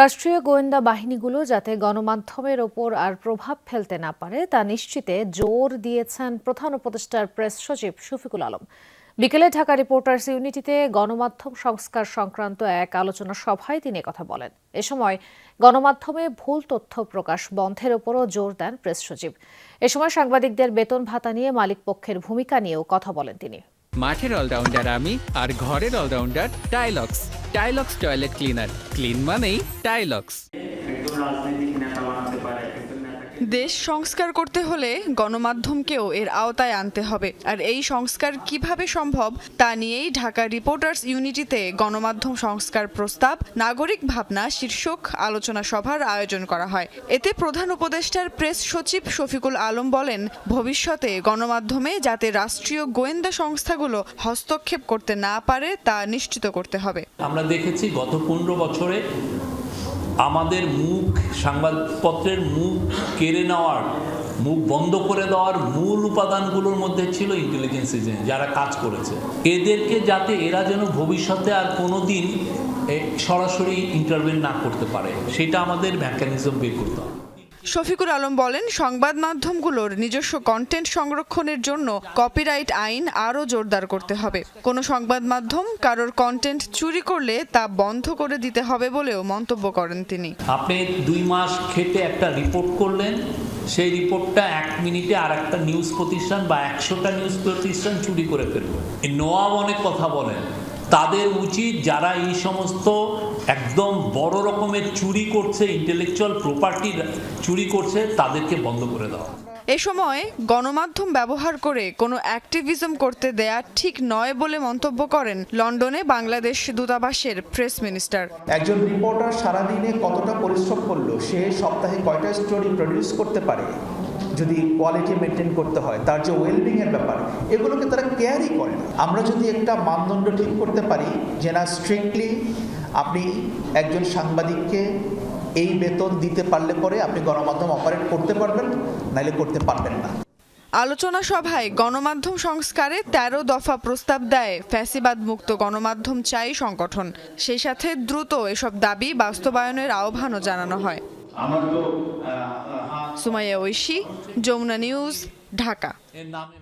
রাষ্ট্রীয় গোয়েন্দা বাহিনীগুলো যাতে গণমাধ্যমের ওপর আর প্রভাব ফেলতে না পারে, তা নিশ্চিতে জোর দিয়েছেন প্রধান উপদেষ্টার প্রেস সচিব শফিকুল আলম। বিকেলে ঢাকা রিপোর্টার্স ইউনিটিতে গণমাধ্যম সংস্কার সংক্রান্ত এক আলোচনা সভায় তিনি কথা বলেন। এ সময় গণমাধ্যমে ভুল তথ্য প্রকাশ বন্ধের ওপরও জোর দেন প্রেস সচিব। এ সময় সাংবাদিকদের বেতন ভাতা নিয়ে মালিক পক্ষের ভূমিকা নিয়েও কথা বলেন তিনি। মাঠের অলরাউন্ডার আমি আর ঘরের allrounder Tylox. Tylox toilet cleaner. Clean মানেই টাইলক্স। রাজনৈতিক নেতা বানাতে পারে দেশ সংস্কার করতে হলে গণমাধ্যমকেও এর আওতায় আনতে হবে। আর এই সংস্কার কীভাবে সম্ভব তা নিয়েই ঢাকা রিপোর্টার্স ইউনিটিতে গণমাধ্যম সংস্কার প্রস্তাব, নাগরিক ভাবনা, শীর্ষক আলোচনা সভার আয়োজন করা হয়। এতে প্রধান উপদেষ্টার প্রেস সচিব শফিকুল আলম বলেন, ভবিষ্যতে গণমাধ্যমে যাতে রাষ্ট্রীয় গোয়েন্দা সংস্থাগুলো হস্তক্ষেপ করতে না পারে তা নিশ্চিত করতে হবে। আমরা দেখেছি গত পনেরো বছরে আমাদের মুখ, সংবাদপত্রের মুখ কেড়ে নেওয়ার, মুখ বন্ধ করে দেওয়ার মূল উপাদানগুলোর মধ্যে ছিল ইন্টেলিজেন্স এজেন্ট যারা কাজ করেছে। এদেরকে যাতে এরা যেন ভবিষ্যতে আর কোনো দিন সরাসরি ইন্টারভেন না করতে পারে, সেটা আমাদের মেকানিজম বের করতে হবে। শফিকুল আলম বলেন, সংবাদ মাধ্যমগুলোর নিজস্ব কন্টেন্ট সংরক্ষণের জন্য কপিরাইট আইন আরও জোরদার করতে হবে। কোনো সংবাদ মাধ্যম কারোর কন্টেন্ট চুরি করলে তা বন্ধ করে দিতে হবে বলেও মন্তব্য করেন তিনি। আপনি দুই মাস খেটে একটা রিপোর্ট করলেন, সেই রিপোর্টটা এক মিনিটে আর একটা নিউজ প্রতিষ্ঠান বা একশোটা নিউজ প্রতিষ্ঠান চুরি করে ফেলবে নোয়াব অনেক কথা বলেন। তাদের উচিত যারা এই সমস্ত একদম বড় রকমের চুরি করছে ইন্টেলেকচুয়াল প্রপার্টি চুরি করছে তাদেরকে বন্ধ করে দেওয়া এ সময় গণমাধ্যম ব্যবহার করে কোনো অ্যাক্টিভিজম করতে দেয়া ঠিক নয় বলে মন্তব্য করেন লন্ডনে বাংলাদেশ দূতাবাসের প্রেস মিনিস্টার একজন রিপোর্টার সারাদিনে কতটা পরিশ্রম করল সে সপ্তাহে কয়টা স্টোরি প্রডিউস করতে পারে? যদি কোয়ালিটি মেনটেন করতে হয় তার যে ওয়েলবিংয়ের ব্যাপার এগুলোকে তারা কেয়ারই করে না। আমরা যদি একটা মানদণ্ড ঠিক করতে পারি যে না স্ট্রিক্টলি আপনি একজন সাংবাদিককে এই বেতন দিতে পারলে পরে আপনি গণমাধ্যম অপারেট করতে পারবেন নাইলে করতে পারবেন না। আলোচনা সভায় গণমাধ্যম সংস্কারে ১৩ দফা প্রস্তাব দেয় ফ্যাসিবাদ মুক্ত গণমাধ্যম চাই সংগঠন। সেই সাথে দ্রুত এসব দাবি বাস্তবায়নের আহ্বানও জানানো হয়। সুমাইয়া ঐশী যমুনা নিউজ ঢাকা। এর নামে